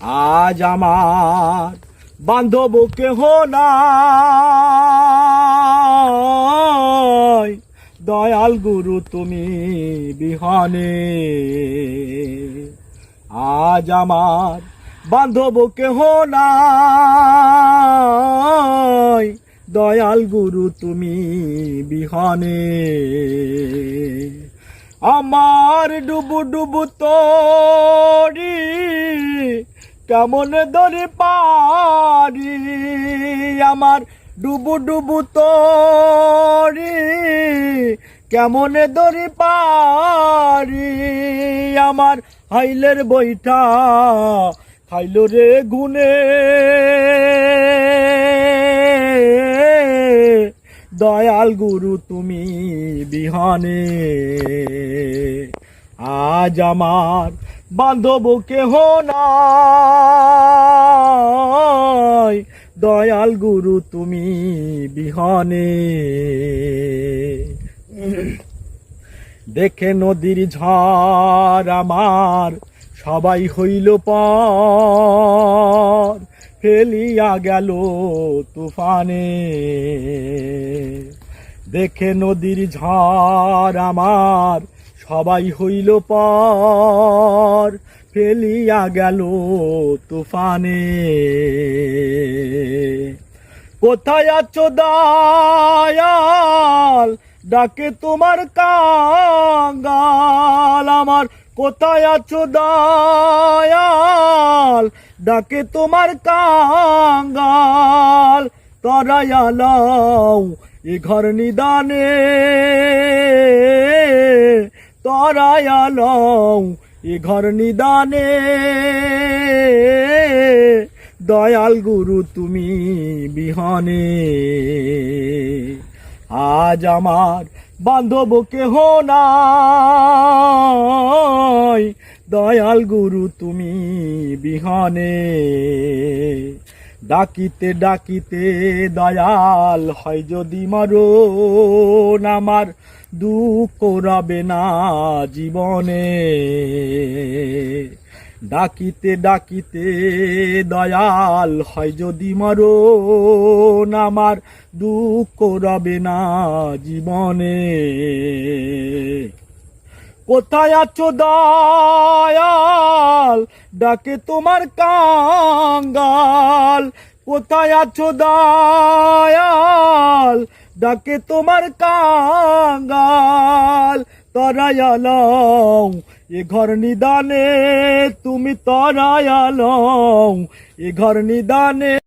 আজ আমার বান্ধব কেহ নাই। দয়াল গুরু, তুমি বিহনে। আজ আমার বান্ধব কেহ নাই। দয়াল গুরু, তুমি বিহনে। আমার ডুবু ডুবু তরি কেমন ধরে পারি আমার ডুবু ডুবু তরি? কেমন ধরে পারি আমার হাইলের বইটা? খাইল রে গুনে। দয়াল গুরু, তুমি বিহানে। আজ আমার বান্ধব কেহ নাই। দয়াল গুরু, তুমি বিহনে। দেখে নদীর ঝড় আমার, সবাই হইল পর। ফেলিয়া গেল তুফানে। দেখে নদীর ঝড় আমার সবাই হইল পর, ফেলিয়া গেল তুফানে। কোথায় আছো দয়াল? ডাকে তোমার কাঙ্গাল। আমার কোথায় আছো দয়াল? ডাকে তোমার কাঙ্গাল। তরায়ালাও এ ঘর নিদানে। তরায়ালাও এ ঘর নিদানে। দয়াল গুরু, তুমি বিহনে। আজ আমার বান্ধব কেহ নাই। দয়াল গুরু, তুমি বিহনে। ডাকিতে ডাকিতে দয়াল হয় যদি মারো আমার, দুঃখ রবে না জীবনে। ডাকিতে ডাকিতে দয়াল হয় যদি মরো আমার, দুঃখ রবে না জীবনে। কোথায় আছো দয়াল? ডাকে তোমার কাঙ্গাল। কোথায় আছো দয়াল ডাকে তোমার কাঙ্গাল, তরায়ালং, এ ঘর নিদানে তুমি তরায়ালং, এ ঘর নিদানে